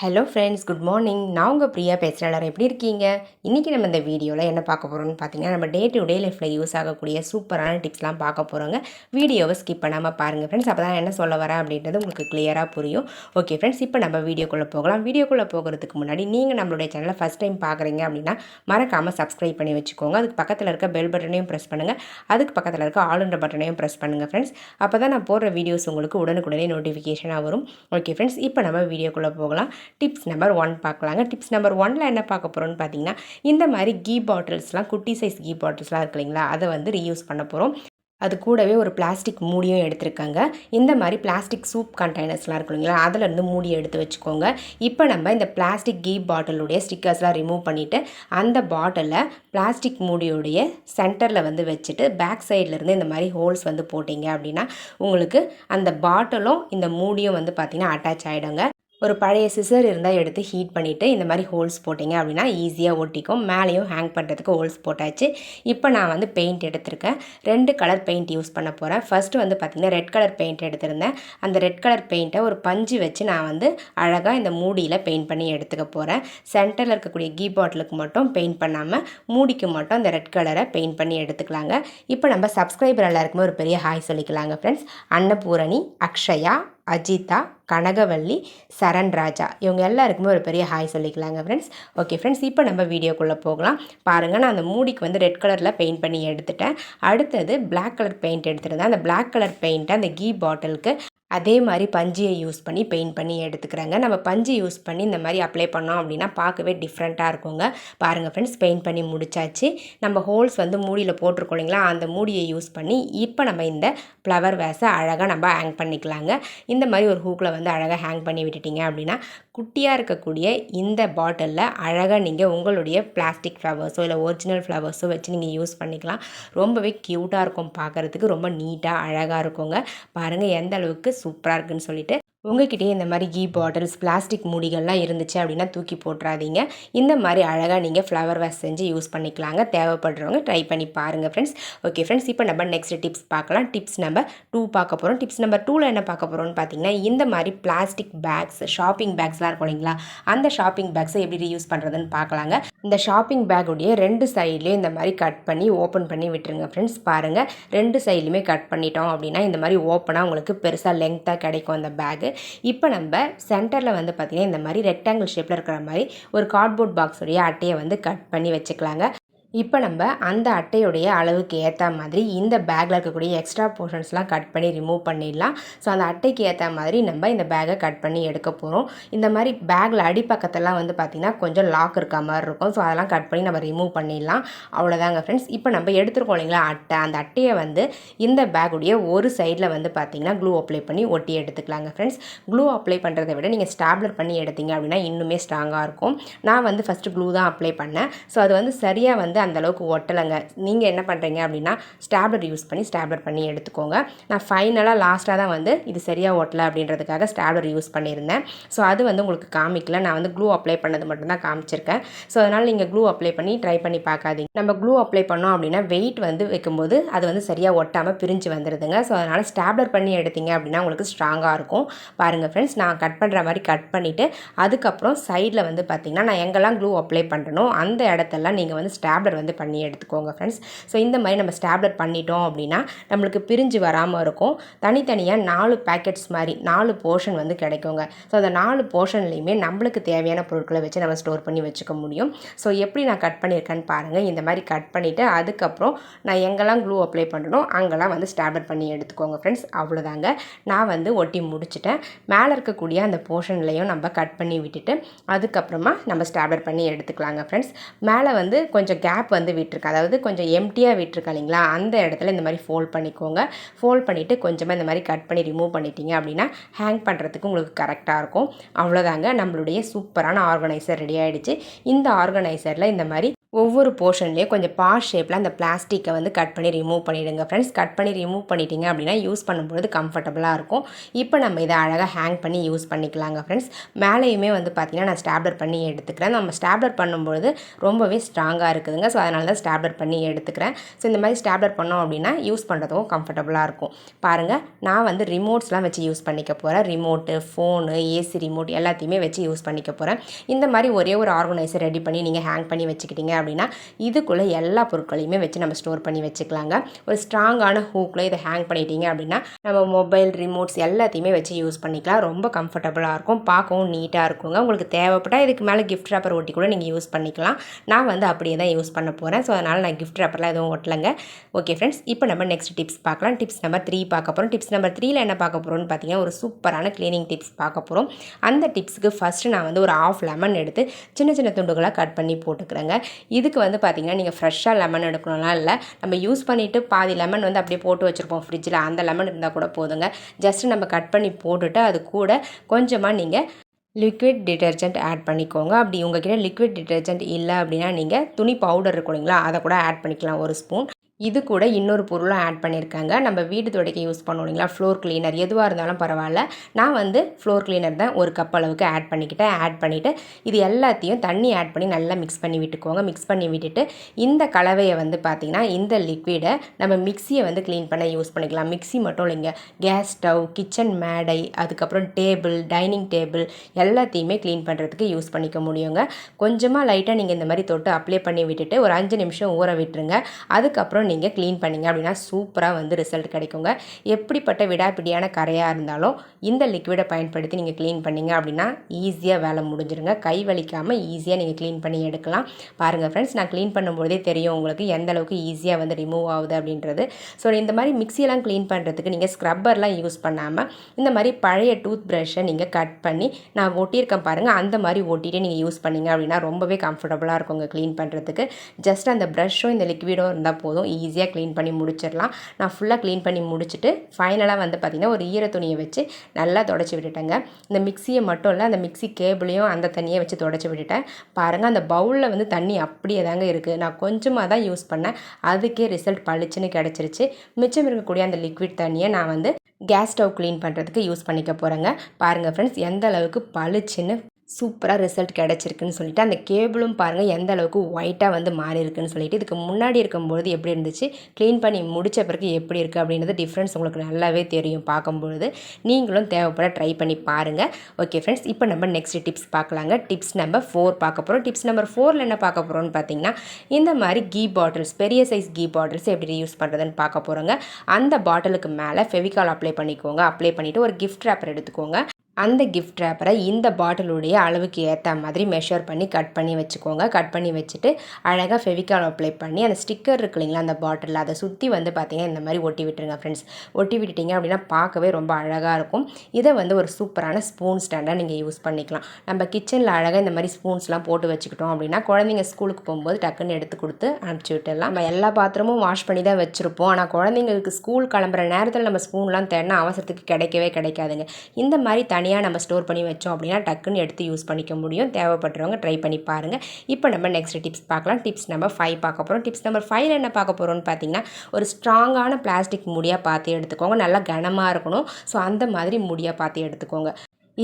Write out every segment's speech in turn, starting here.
Hello friends good morning நான் உங்கள் பிரியா பேசுகிறேன் எப்படி இருக்கீங்க? இன்றைக்கி நம்ம இந்த வீடியோவில் என்ன பார்க்க போகிறோம்னு பார்த்தீங்கன்னா நம்ம டே டு டே லைஃப்பில் யூஸ் ஆகக்கூடிய சூப்பரான டிப்ஸ்லாம் பார்க்க போகிறோங்க வீடியோவை ஸ்கிப் பண்ணாமல் பாருங்கள் ஃப்ரெண்ட்ஸ் அப்போ தான் என்ன சொல்ல வரேன் அப்படின்றது உங்களுக்கு கிளியராக புரியும். ஓகே ஃப்ரெண்ட்ஸ் இப்போ நம்ம வீடியோக்குள்ளே போகலாம். வீடியோக்குள்ளே போகிறதுக்கு முன்னாடி நீங்கள் நம்மளுடைய சேனலை ஃபஸ்ட் டைம் பார்க்குறீங்க அப்படின்னா மறக்காமல் சப்ஸ்கிரைப் பண்ணி வச்சுக்கோங்க. அதுக்கு பக்கத்தில் இருக்க பெல் பட்டனையும் ப்ரெஸ் பண்ணுங்கள் அதுக்கு பக்கத்தில் இருக்க ஆளுன்ற பட்டனையும் ப்ரெஸ் பண்ணுங்கள் ஃப்ரெண்ட்ஸ் அப்போ தான் நான் போடுற வீடியோஸ் உங்களுக்கு உடனுக்குடனே நோட்டிஃபிகேஷனாக வரும். ஓகே ஃப்ரெண்ட்ஸ் இப்போ நம்ம வீடியோக்குள்ளே போகலாம். டிப்ஸ் நம்பர் ஒன் பார்க்கலாங்க. டிப்ஸ் நம்பர் ஒனில் என்ன பார்க்க போகிறோம்னு பார்த்தீங்கன்னா இந்த மாதிரி கீ பாட்டில்ஸ்லாம் குட்டி சைஸ் கீ பாட்டில்ஸ்லாம் இருக்கு இல்லைங்களா அதை வந்து ரீயூஸ் பண்ண போகிறோம் அது கூடவே ஒரு பிளாஸ்டிக் மூடியும் எடுத்திருக்காங்க. இந்த மாதிரி பிளாஸ்டிக் சூப் கண்டெய்னர்ஸ்லாம் இருக்கு இல்லைங்களா அதிலேருந்து மூடி எடுத்து வச்சுக்கோங்க. இப்போ நம்ம இந்த பிளாஸ்டிக் கீ பாட்டிலுடைய ஸ்டிக்கர்ஸ்லாம் ரிமூவ் பண்ணிவிட்டு அந்த பாட்டிலை பிளாஸ்டிக் மூடியுடைய சென்டரில் வந்து வச்சுட்டு பேக் சைட்லேருந்து இந்த மாதிரி ஹோல்ஸ் வந்து போட்டிங்க அப்படின்னா உங்களுக்கு அந்த பாட்டிலும் இந்த மூடியும் வந்து பார்த்திங்கன்னா அட்டாச் ஆகிடுங்க ஒரு பழைய சிசர் இருந்தால் எடுத்து ஹீட் பண்ணிவிட்டு இந்த மாதிரி ஹோல்ஸ் போட்டிங்க அப்படின்னா ஈஸியாக ஒட்டிக்கும். மேலேயும் ஹேங் பண்ணுறதுக்கு ஹோல்ஸ் போட்டாச்சு. இப்போ நான் வந்து பெயிண்ட் எடுத்திருக்கேன். ரெண்டு கலர் பெயிண்ட் யூஸ் பண்ண போகிறேன் ஃபஸ்ட்டு வந்து பார்த்திங்கன்னா ரெட் கலர் பெயிண்ட் எடுத்திருந்தேன். அந்த ரெட் கலர் பெயிண்ட்டை ஒரு பஞ்சு வச்சு நான் வந்து அழகாக இந்த மூடியில் பெயிண்ட் பண்ணி எடுத்துக்க போகிறேன் சென்டரில் இருக்கக்கூடிய கீ பாட்டிலுக்கு மட்டும் பெயிண்ட் பண்ணாமல் மூடிக்கு மட்டும் அந்த ரெட் கலரை பெயிண்ட் பண்ணி எடுத்துக்கலாங்க. இப்போ நம்ம சப்ஸ்கிரைபர் எல்லாருக்குமே ஒரு பெரிய ஹாய் சொல்லிக்கலாங்க ஃப்ரெண்ட்ஸ் அன்னபூரணி அக்ஷயா அஜிதா கனகவல்லி சரண் ராஜா. இவங்க எல்லாருக்குமே ஒரு பெரிய ஹாய் சொல்லிக்கலாங்க ஃப்ரெண்ட்ஸ் ஓகே ஃப்ரெண்ட்ஸ் இப்போ நம்ம வீடியோக்குள்ளே போகலாம். பாருங்கள் நான் அந்த மூடிக்கு வந்து ரெட் கலரில் பெயிண்ட் பண்ணி எடுத்துட்டேன். அடுத்தது பிளாக் கலர் பெயிண்ட் எடுத்துருந்தேன் அந்த பிளாக் கலர் பெயிண்ட்டை அந்த கீ பாட்டிலுக்கு அதே மாதிரி பஞ்சியை யூஸ் பண்ணி பெயிண்ட் பண்ணி எடுத்துக்கிறாங்க. நம்ம பஞ்சு யூஸ் பண்ணி இந்த மாதிரி அப்ளை பண்ணோம் அப்படின்னா பார்க்கவே டிஃப்ரெண்ட்டாக இருக்குங்க. பாருங்கள் ஃப்ரெண்ட்ஸ் பெயிண்ட் பண்ணி முடிச்சாச்சு. நம்ம ஹோல்ஸ் வந்து மூடியில் போட்டிருக்கோம் இல்லைங்களா? அந்த மூடியை யூஸ் பண்ணி இப்போ நம்ம இந்த ஃப்ளவர் வேஸை அழகாக நம்ம ஹேங் பண்ணிக்கலாங்க. இந்த மாதிரி ஒரு ஹூக்கில் வந்து அழகாக ஹேங் பண்ணி விட்டுட்டிங்க அப்படின்னா குட்டியாக இருக்கக்கூடிய இந்த பாட்டிலில் அழகாக நீங்கள் உங்களுடைய பிளாஸ்டிக் ஃப்ளவர்ஸோ இல்லை ஒரிஜினல் ஃப்ளவர்ஸோ வச்சு நீங்கள் யூஸ் பண்ணிக்கலாம். ரொம்பவே க்யூட்டாக இருக்கும் பார்க்குறதுக்கு. ரொம்ப நீட்டாக அழகாக இருக்குங்க. பாருங்கள் எந்த அளவுக்கு சூப்பராக இருக்குன்னு சொல்லிட்டு உங்ககிட்டயே இந்த மாதிரி கீ பாட்டில்ஸ் பிளாஸ்டிக் மூடிகள்லாம் இருந்துச்சு அப்படின்னா தூக்கி போட்டுறாதீங்க. இந்த மாதிரி அழகாக நீங்கள் ஃப்ளவர் வேஸ் செஞ்சு யூஸ் பண்ணிக்கலாங்க. தேவைப்படுறவங்க ட்ரை பண்ணி பாருங்கள் ஃப்ரெண்ட்ஸ் ஓகே ஃப்ரெண்ட்ஸ் இப்போ நம்ம நெக்ஸ்ட் டிப்ஸ் பார்க்கலாம். டிப்ஸ் நம்பர் டூ பார்க்க போகிறோம் டிப்ஸ் நம்பர் டூவில் என்ன பார்க்க போகிறோம்னு பார்த்தீங்கன்னா இந்த மாதிரி பிளாஸ்டிக் பேக்ஸ் ஷாப்பிங் பேக்ஸ்லாம் இருக்கும் இல்லைங்களா? அந்த ஷாப்பிங் பேக்ஸை எப்படி ரீயூஸ் பண்ணுறதுன்னு பார்க்கலாங்க. இந்த ஷாப்பிங் பேக்குடைய ரெண்டு சைட்லேயும் இந்த மாதிரி கட் பண்ணி ஓப்பன் பண்ணி விட்டுருங்க ஃப்ரெண்ட்ஸ் பாருங்கள் ரெண்டு சைட்லையுமே கட் பண்ணிட்டோம் அப்படின்னா இந்த மாதிரி ஓப்பனாக உங்களுக்கு பெருசாக லெங்க்த்தாக கிடைக்கும் அந்த பேகு இப்போ நம்ம சென்டரில் வந்து பார்த்திங்கன்னா இந்த மாதிரி ரெக்டாங்கிள் ஷேப்பில் இருக்கிற மாதிரி ஒரு கார்ட்போர்ட் பாக்ஸுடைய அட்டையை வந்து கட் பண்ணி வச்சுக்கலாங்க. இப்போ நம்ம அந்த அட்டையுடைய அளவுக்கு ஏற்ற மாதிரி இந்த பேக்கில் இருக்கக்கூடிய எக்ஸ்ட்ரா போர்ஷன்ஸ்லாம் கட் பண்ணி ரிமூவ் பண்ணிடலாம். ஸோ அந்த அட்டைக்கு ஏற்ற மாதிரி நம்ம இந்த பேக்கை கட் பண்ணி எடுக்க போகிறோம் இந்த மாதிரி பேக்கில் அடிப்பக்கத்தெல்லாம் வந்து பார்த்திங்கன்னா கொஞ்சம் லாக் இருக்க மாதிரி இருக்கும். ஸோ அதெல்லாம் கட் பண்ணி நம்ம ரிமூவ் பண்ணிடலாம். அவ்வளோதாங்க ஃப்ரெண்ட்ஸ் இப்போ நம்ம எடுத்துருக்கோம் இல்லைங்களா அட்டை. அந்த அட்டையை வந்து இந்த பேக்குடைய ஒரு சைடில் வந்து பார்த்திங்கன்னா க்ளூ அப்ளை பண்ணி ஒட்டி எடுத்துக்கலாங்க ஃப்ரெண்ட்ஸ் க்ளூ அப்ளை பண்ணுறதை விட நீங்கள் ஸ்டாப்லர் பண்ணி எடுத்தீங்க அப்படின்னா இன்னுமே ஸ்ட்ராங்காக இருக்கும். நான் வந்து ஃபஸ்ட்டு க்ளூ தான் அப்ளை பண்ணேன். ஸோ அது வந்து சரியாக வந்து அந்தளவுக்கு ஒட்டலைங்க. நீங்கள் என்ன பண்ணுறீங்க அப்படின்னா ஸ்டாப்லர் யூஸ் பண்ணி ஸ்டாப்லர் பண்ணி எடுத்துக்கோங்க. நான் ஃபைனலாக லாஸ்ட்டாக தான் வந்து இது சரியாக ஒட்டலை அப்படின்றதுக்காக ஸ்டாப்லர் யூஸ் பண்ணியிருந்தேன். ஸோ அது வந்து உங்களுக்கு காமிக்கல. நான் வந்து க்ளூ அப்ளை பண்ணது மட்டும்தான் காமிச்சிருக்கேன். ஸோ அதனால் நீங்கள் க்ளூ அப்ளை பண்ணி ட்ரை பண்ணி பார்க்காதீங்க நம்ம க்ளூ அப்ளை பண்ணோம் அப்படின்னா வெயிட் வந்து வைக்கும்போது அது வந்து சரியாக ஒட்டாமல் பிரிஞ்சு வந்துடுதுங்க ஸோ அதனால் ஸ்டாப்லர் பண்ணி எடுத்தீங்க அப்படின்னா உங்களுக்கு ஸ்ட்ராங்காக இருக்கும். பாருங்கள் ஃப்ரெண்ட்ஸ் நான் கட் பண்ணுற மாதிரி கட் பண்ணிவிட்டு அதுக்கப்புறம் சைடில் வந்து பார்த்திங்கன்னா நான் எங்கெல்லாம் க்ளூ அப்ளை பண்ணுறனோ அந்த இடத்தெல்லாம் நீங்கள் வந்து ஸ்டாப்லர் வந்து பண்ணி எடுத்துக்கோங்க ஃப்ரெண்ட்ஸ் ஸோ இந்த மாதிரி நம்ம ஸ்டாப்லர் பண்ணிட்டோம் அப்படின்னா நம்மளுக்கு பிரிஞ்சு வராமல் இருக்கும். தனித்தனியாக நாலு பேக்கெட்ஸ் மாதிரி நாலு போர்ஷன் வந்து கிடைக்குங்க. ஸோ அந்த நாலு போர்ஷன்லேயுமே நம்மளுக்கு தேவையான பொருட்களை வச்சு நம்ம ஸ்டோர் பண்ணி வச்சுக்க முடியும். ஸோ எப்படி நான் கட் பண்ணியிருக்கேன்னு பாருங்கள் இந்த மாதிரி கட் பண்ணிவிட்டு அதுக்கப்புறம் நான் எங்கெல்லாம் க்ளூ அப்ளை பண்ணணும் அங்கெல்லாம் வந்து ஸ்டாப்லர் பண்ணி எடுத்துக்கோங்க ஃப்ரெண்ட்ஸ் அவ்வளோதாங்க. நான் வந்து ஒட்டி முடிச்சுட்டேன். மேலே இருக்கக்கூடிய அந்த போர்ஷன்லையும் நம்ம கட் பண்ணி விட்டுட்டு அதுக்கப்புறமா நம்ம ஸ்டாப்லர் பண்ணி எடுத்துக்கலாங்க ஃப்ரெண்ட்ஸ் மேலே வந்து கொஞ்சம் கேப் வந்து விட்டுருக்கு. அதாவது கொஞ்சம் எம்டியாக விட்டுருக்கா இல்லைங்களா? அந்த இடத்துல இந்த மாதிரி ஃபோல்ட் பண்ணிக்கோங்க. ஃபோல்ட் பண்ணிவிட்டு கொஞ்சமாக இந்த மாதிரி கட் பண்ணி ரிமூவ் பண்ணிட்டீங்க அப்படின்னா ஹேங் பண்ணுறதுக்கு உங்களுக்கு கரெக்டாக இருக்கும். அவ்வளோதாங்க நம்மளுடைய சூப்பரான ஆர்கனைசர் ரெடி ஆகிடுச்சு இந்த ஆர்கனைசரில் இந்த மாதிரி ஒவ்வொரு போர்ஷன்லேயும் கொஞ்சம் பாஸ் ஷேப்பில் அந்த பிளாஸ்டிக்கை வந்து கட் பண்ணி ரிமூவ் பண்ணிவிடுங்க ஃப்ரெண்ட்ஸ் கட் பண்ணி ரிமூவ் பண்ணிட்டீங்க அப்படின்னா யூஸ் பண்ணும்பொழுது கம்ஃபர்டபுளாக இருக்கும். இப்போ நம்ம இதை அழகாக ஹேங் பண்ணி யூஸ் பண்ணிக்கலாங்க ஃப்ரெண்ட்ஸ் மேலேயுமே வந்து பார்த்திங்கன்னா நான் ஸ்டாப்லர் பண்ணி எடுத்துக்கிறேன். நம்ம ஸ்டாப்லர் பண்ணும்பொழுது ரொம்பவே ஸ்ட்ராங்காக இருக்குதுங்க. ஸோ அதனால தான் ஸ்டாப்லர் பண்ணி எடுத்துக்கிறேன். ஸோ இந்த மாதிரி ஸ்டாப்லர் பண்ணோம் அப்படின்னா யூஸ் பண்ணுறதுக்கும் கம்ஃபர்டபுளாக இருக்கும். பாருங்கள் நான் வந்து ரிமோட்ஸ்லாம் வச்சு யூஸ் பண்ணிக்க போகிறேன் ரிமோட்டு ஃபோனு ஏசி ரிமோட் எல்லாத்தையுமே வச்சு யூஸ் பண்ணிக்க போகிறேன் இந்த மாதிரி ஒரே ஒரு ஆர்கனைசர் ரெடி பண்ணி நீங்கள் ஹேங் பண்ணி வச்சுக்கிட்டீங்க அப்படின்னா இதுக்குள்ளே எல்லா பொருட்களையுமே வச்சு நம்ம ஸ்டோர் பண்ணி வச்சுக்கலாங்க. ஒரு ஸ்ட்ராங்கான ஹூக்கில் இதை ஹேங் பண்ணிட்டீங்க அப்படின்னா நம்ம மொபைல் ரிமோட்ஸ் எல்லாத்தையுமே வச்சு யூஸ் பண்ணிக்கலாம். ரொம்ப கம்ஃபர்டபுளாக இருக்கும். பார்க்கவும் நீட்டாக இருக்குங்க. உங்களுக்கு தேவைப்பட்டால் இதுக்கு மேலே கிஃப்ட் ரேப்பர் ஒட்டி கூட நீங்கள் யூஸ் பண்ணிக்கலாம். நான் வந்து அப்படியே தான் யூஸ் பண்ண போகிறேன் ஸோ அதனால் நான் கிஃப்ட் ரேப்பர்லாம் எதுவும் ஒட்டலைங்க. ஓகே ஃப்ரெண்ட்ஸ் இப்போ நம்ம நெக்ஸ்ட் டிப்ஸ் பார்க்கலாம். டிப்ஸ் நம்பர் த்ரீ பார்க்க போகிறோம் டிப்ஸ் நம்பர் த்ரீல என்ன பார்க்க போகிறோம்னு பார்த்தீங்கன்னா ஒரு சூப்பரான க்ளீனிங் டிப்ஸ் பார்க்க போகிறோம் அந்த டிப்ஸுக்கு ஃபஸ்ட்டு நான் வந்து ஒரு ஆஃப் லெமன் எடுத்து சின்ன சின்ன துண்டுகளாக கட் பண்ணி போட்டுக்கிறேங்க. இதுக்கு வந்து பார்த்திங்கன்னா நீங்கள் ஃப்ரெஷ்ஷாக லெமன் எடுக்கணும்லாம் இல்லை. நம்ம யூஸ் பண்ணிவிட்டு பாதி லெமன் வந்து அப்படியே போட்டு வச்சுருப்போம் ஃப்ரிட்ஜில் அந்த லெமன் இருந்தால் கூட போதுங்க. ஜஸ்ட்டு நம்ம கட் பண்ணி போட்டுட்டு அது கூட கொஞ்சமாக நீங்கள் லிக்விட் டிட்டர்ஜென்ட் ஆட் பண்ணிக்கோங்க. அப்படி உங்ககிட்ட லிக்விட் டிட்டர்ஜென்ட் இல்லை அப்படின்னா நீங்கள் துணி பவுடர் இருக்கும் இல்லைங்களா அதை கூட ஆட் பண்ணிக்கலாம். ஒரு ஸ்பூன் இது கூட இன்னொரு பொருளும் ஆட் பண்ணியிருக்காங்க. நம்ம வீடு துடைக்க யூஸ் பண்ணுவோம் இல்லைங்களா? ஃப்ளோர் கிளீனர் எதுவாக இருந்தாலும் பரவாயில்ல. நான் வந்து ஃப்ளோர் கிளீனர் தான் ஒரு கப் அளவுக்கு ஆட் பண்ணிக்கிட்டேன். ஆட் பண்ணிவிட்டு இது எல்லாத்தையும் தண்ணி ஆட் பண்ணி நல்லா மிக்ஸ் பண்ணி விட்டுக்கோங்க. மிக்ஸ் பண்ணி விட்டுட்டு இந்த கலவையை வந்து பார்த்திங்கன்னா இந்த லிக்விடை நம்ம மிக்சியை வந்து க்ளீன் பண்ண யூஸ் பண்ணிக்கலாம். மிக்சி மட்டும் இல்லைங்க. கேஸ் ஸ்டவ் கிச்சன் மேடை அதுக்கப்புறம் டேபிள் டைனிங் டேபிள் எல்லாத்தையுமே க்ளீன் பண்ணுறதுக்கு யூஸ் பண்ணிக்க முடியுங்க. கொஞ்சமாக லைட்டாக நீங்கள் இந்த மாதிரி தொட்டு அப்ளை பண்ணி விட்டுட்டு ஒரு அஞ்சு நிமிஷம் ஊற விட்டுருங்க. அதுக்கப்புறம் நீங்கள் க்ளீன் பண்ணிங்க அப்படின்னா சூப்பராக வந்து ரிசல்ட் கிடைக்குங்க. எப்படிப்பட்ட விடாப்பிடியான கரையாக இருந்தாலும் இந்த லிக்விடை பயன்படுத்தி நீங்கள் க்ளீன் பண்ணிங்க அப்படின்னா ஈஸியாக வேலை முடிஞ்சிருங்க. கை வலிக்காமல் ஈஸியாக நீங்கள் க்ளீன் பண்ணி எடுக்கலாம். பாருங்கள் ஃப்ரெண்ட்ஸ் நான் க்ளீன் பண்ணும்போதே தெரியும் உங்களுக்கு எந்த அளவுக்கு ஈஸியாக வந்து ரிமூவ் ஆகுது அப்படின்றது. ஸோ இந்த மாதிரி மிக்சியெல்லாம் க்ளீன் பண்ணுறதுக்கு நீங்கள் ஸ்க்ரப்பர்லாம் யூஸ் பண்ணாமல் இந்த மாதிரி பழைய டூத் ப்ரஷ்ஷை நீங்கள் கட் பண்ணி நான் ஒட்டியிருக்கேன் பாருங்கள் அந்த மாதிரி ஒட்டிகிட்டே நீங்கள் யூஸ் பண்ணிங்க அப்படின்னா ரொம்பவே கம்ஃபர்டபுளாக இருக்குங்க க்ளீன் பண்ணுறதுக்கு ஜஸ்ட் அந்த ப்ரஷ்ஷும் இந்த லிக்விடும் இருந்தால் போதும். ஈஸியாக க்ளீன் பண்ணி முடிச்சிடலாம். நான் ஃபுல்லாக க்ளீன் பண்ணி முடிச்சுட்டு ஃபைனலாக வந்து பார்த்திங்கன்னா ஒரு ஈர துணியை வச்சு நல்லா தொடச்சி விட்டுட்டேங்க. இந்த மிக்சியை மட்டும் இல்லை அந்த மிக்சி கேபிளையும் அந்த தண்ணியை வச்சு தொடச்சி விட்டுட்டேன். பாருங்கள் அந்த பவுலில் வந்து தண்ணி அப்படியே தாங்க இருக்குது நான் கொஞ்சமாக தான் யூஸ் பண்ணேன். அதுக்கே ரிசல்ட் பளிச்சுன்னு கிடச்சிருச்சு. மிச்சம் இருக்கக்கூடிய அந்த லிக்விட் தண்ணியை நான் வந்து கேஸ் ஸ்டவ் க்ளீன் பண்ணுறதுக்கு யூஸ் பண்ணிக்க போகிறேங்க பாருங்கள் ஃப்ரெண்ட்ஸ் எந்த அளவுக்கு பளிச்சுன்னு சூப்பராக ரிசல்ட் கிடச்சிருக்குன்னு சொல்லிட்டு அந்த கேபிளும் பாருங்கள் எந்த அளவுக்கு ஒயிட்டாக வந்து மாறி இருக்குன்னு சொல்லிட்டு இதுக்கு முன்னாடி இருக்கும்பொழுது எப்படி இருந்துச்சு? க்ளீன் பண்ணி முடித்த பிறகு எப்படி இருக்குது அப்படின்றது டிஃப்ரென்ஸ் உங்களுக்கு நல்லாவே தெரியும் பார்க்கும்பொழுது. நீங்களும் தேவைப்பட ட்ரை பண்ணி பாருங்கள் ஓகே ஃப்ரெண்ட்ஸ் இப்போ நம்ம நெக்ஸ்ட் டிப்ஸ் பார்க்கலாங்க. டிப்ஸ் நம்பர் ஃபோர் பார்க்க போகிறோம் டிப்ஸ் நம்பர் ஃபோரில் என்ன பார்க்க போகிறோம்னு பார்த்தீங்கன்னா இந்த மாதிரி கீ பாட்டில்ஸ் பெரிய சைஸ் கீ பாட்டில்ஸ் எப்படி யூஸ் பண்ணுறதுன்னு பார்க்க போகிறோங்க அந்த பாட்டிலுக்கு மேலே ஃபெவிகால் அப்ளை பண்ணிக்கோங்க. அப்ளை பண்ணிவிட்டு ஒரு கிஃப்ட் ரேப்பர் எடுத்துக்கோங்க. அந்த கிஃப்ட் ரேப்பரை இந்த பாட்டிலுடைய அளவுக்கு ஏற்ற மாதிரி மெஷர் பண்ணி கட் பண்ணி வச்சுக்கோங்க. கட் பண்ணி வச்சுட்டு அழகாக ஃபெவிக்கால் அப்ளை பண்ணி அந்த ஸ்டிக்கர் இருக்கு இல்லைங்களா அந்த பாட்டிலில் அதை சுற்றி வந்து பார்த்திங்கன்னா இந்த மாதிரி ஒட்டி விட்டுருங்க ஃப்ரெண்ட்ஸ் ஒட்டி விட்டுட்டிங்க அப்படின்னா பார்க்கவே ரொம்ப அழகாக இருக்கும். இதை வந்து ஒரு சூப்பரான ஸ்பூன் ஸ்டாண்டாக நீங்கள் யூஸ் பண்ணிக்கலாம். நம்ம கிச்சனில் அழகாக இந்த மாதிரி ஸ்பூன்ஸ்லாம் போட்டு வச்சுக்கிட்டோம் அப்படின்னா குழந்தைங்க ஸ்கூலுக்கு போகும்போது டக்குன்னு எடுத்து கொடுத்து அனுப்பிச்சி விட்டுடலாம். நம்ம எல்லா பாத்திரமும் வாஷ் பண்ணி தான் வச்சுருப்போம். ஆனால் குழந்தைங்களுக்கு ஸ்கூல் கிளம்புற நேரத்தில் நம்ம ஸ்பூன்லாம் தேடினா அவசரத்துக்கு கிடைக்கவே கிடைக்காதுங்க. இந்த மாதிரி தனி தனியாக நம்ம ஸ்டோர் பண்ணி வச்சோம் அப்படின்னா டக்குன்னு எடுத்து யூஸ் பண்ணிக்க முடியும். தேவைப்படுறவங்க ட்ரை பண்ணி பாருங்கள் இப்போ நம்ம நெக்ஸ்ட் டிப்ஸ் பார்க்கலாம். டிப்ஸ் நம்பர் ஃபைவ் பார்க்க போகிறோம் டிப்ஸ் நம்பர் ஃபைவ்ல என்ன பார்க்க போகிறோம்னு பார்த்தீங்கன்னா ஒரு ஸ்ட்ராங்கான பிளாஸ்டிக் முடியாக பார்த்து எடுத்துக்கோங்க. நல்லா கனமாக இருக்கணும். ஸோ அந்த மாதிரி முடியாக பார்த்து எடுத்துக்கோங்க.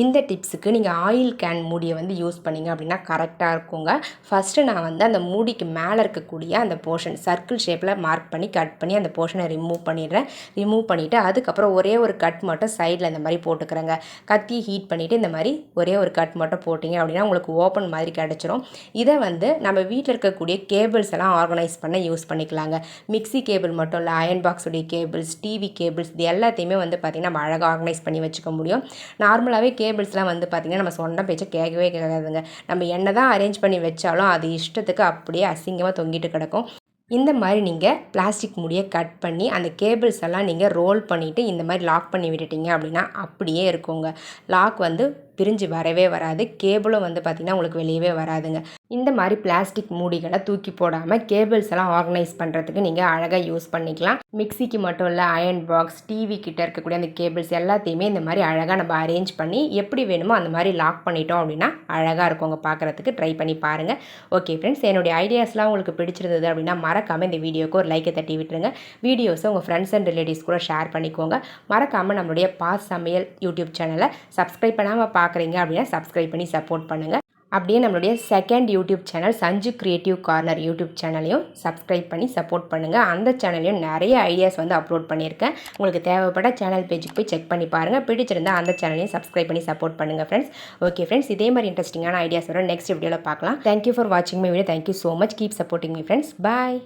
இந்த டிப்ஸுக்கு நீங்கள் ஆயில் கேன் மூடியை வந்து யூஸ் பண்ணிங்க அப்படின்னா கரெக்டாக இருக்குங்க. ஃபஸ்ட்டு நான் வந்து அந்த மூடிக்கு மேலே இருக்கக்கூடிய அந்த போர்ஷன் சர்க்கிள் ஷேப்பில் மார்க் பண்ணி கட் பண்ணி அந்த போர்ஷனை ரிமூவ் பண்ணிடுறேன். ரிமூவ் பண்ணிவிட்டு அதுக்கப்புறம் ஒரே ஒரு கட் மட்டும் சைடில் இந்த மாதிரி போட்டுக்கிறேங்க. கத்தி ஹீட் பண்ணிவிட்டு இந்த மாதிரி ஒரே ஒரு கட் மட்டும் போட்டிங்க அப்படின்னா உங்களுக்கு ஓப்பன் மாதிரி கிடச்சிரும். இதை வந்து நம்ம வீட்டில் இருக்கக்கூடிய கேபிள்ஸ் எல்லாம் ஆர்கனைஸ் பண்ண யூஸ் பண்ணிக்கலாங்க. மிக்சி கேபிள் மட்டும் இல்லை அயன் பாக்ஸுடைய கேபிள்ஸ் டிவி கேபிள்ஸ் இது எல்லாத்தையுமே வந்து பார்த்திங்கன்னா நம்ம அழகாக ஆர்கனைஸ் பண்ணி வச்சுக்க முடியும். நார்மலாகவே கேபிள்ஸ்லாம் வந்து பார்த்திங்கன்னா நம்ம சொன்ன பேச்சை கேட்கவே கேட்காதுங்க. நம்ம என்ன தான் அரேஞ்ச் பண்ணி வச்சாலும் அது இஷ்டத்துக்கு அப்படியே அசிங்கமாக தொங்கிட்டு கிடக்கும். இந்த மாதிரி நீங்கள் பிளாஸ்டிக் முடியை கட் பண்ணி அந்த கேபிள்ஸ் எல்லாம் நீங்கள் ரோல் பண்ணிவிட்டு இந்த மாதிரி லாக் பண்ணி விட்டுட்டீங்க அப்படின்னா அப்படியே இருக்குங்க. லாக் வந்து பிரிஞ்சு வரவே வராது. கேபிளும் வந்து பார்த்திங்கன்னா உங்களுக்கு வெளியவே வராதுங்க. இந்த மாதிரி பிளாஸ்டிக் மூடிகளை தூக்கி போடாமல் கேபிள்ஸ் எல்லாம் ஆர்கனைஸ் பண்ணுறதுக்கு நீங்கள் அழகாக யூஸ் பண்ணிக்கலாம். மிக்சிக்கு மட்டும் இல்லை அயன் பாக்ஸ் டிவி கிட்ட இருக்கக்கூடிய அந்த கேபிள்ஸ் எல்லாத்தையுமே இந்த மாதிரி அழகாக நம்ம அரேஞ்ச் பண்ணி எப்படி வேணுமோ அந்த மாதிரி லாக் பண்ணிட்டோம் அப்படின்னா அழகாக இருக்குங்க. பார்க்குறதுக்கு ட்ரை பண்ணி பாருங்கள் ஓகே ஃப்ரெண்ட்ஸ் என்னுடைய ஐடியாஸ்லாம் உங்களுக்கு பிடிச்சிருந்தது அப்படின்னா மறக்காமல் இந்த வீடியோக்கு ஒரு லைக்கை தட்டி விட்டுருங்க. வீடியோஸை உங்கள் ஃப்ரெண்ட்ஸ் அண்ட் ரிலேட்டிவ்ஸ் கூட ஷேர் பண்ணிக்கோங்க. மறக்காமல் நம்மளுடைய பாஸ் சமையல் யூடியூப் சேனலை சப்ஸ்கிரைப் பண்ணாமல் பா பார்க்குறீங்க அப்படின்னா சப்ஸ்கிரைப் பண்ணி சப்போர்ட் பண்ணுங்கள் அப்படியே நம்மளுடைய second YouTube channel Sanju creative corner YouTube சேனலையும் சப்ஸ்கிரைப் பண்ணி சப்போர்ட் பண்ணுங்கள் அந்த சேனல்லையும் நிறைய ஐடியாஸ் வந்து அப்லோட் பண்ணியிருக்கேன். உங்களுக்கு தேவைப்பட்ட சேனல் பேஜுக்கு போய் செக் பண்ணி பாருங்கள் பிடிச்சிருந்தா அந்த சேனலையும் சப்ஸ்கிரைப் பண்ணி சப்போர்ட் பண்ணுங்கள் ஃப்ரெண்ட்ஸ் ஓகே ஃப்ரெண்ட்ஸ் இதே மாதிரி இன்ட்ரெஸ்டிங்கான ஐடியாஸ் வரும். நெக்ஸ்ட் வீடியோவில் பார்க்கலாம். தேங்க்யூ ஃபார் வாட்சிங் my video thank you so much keep supporting me friends bye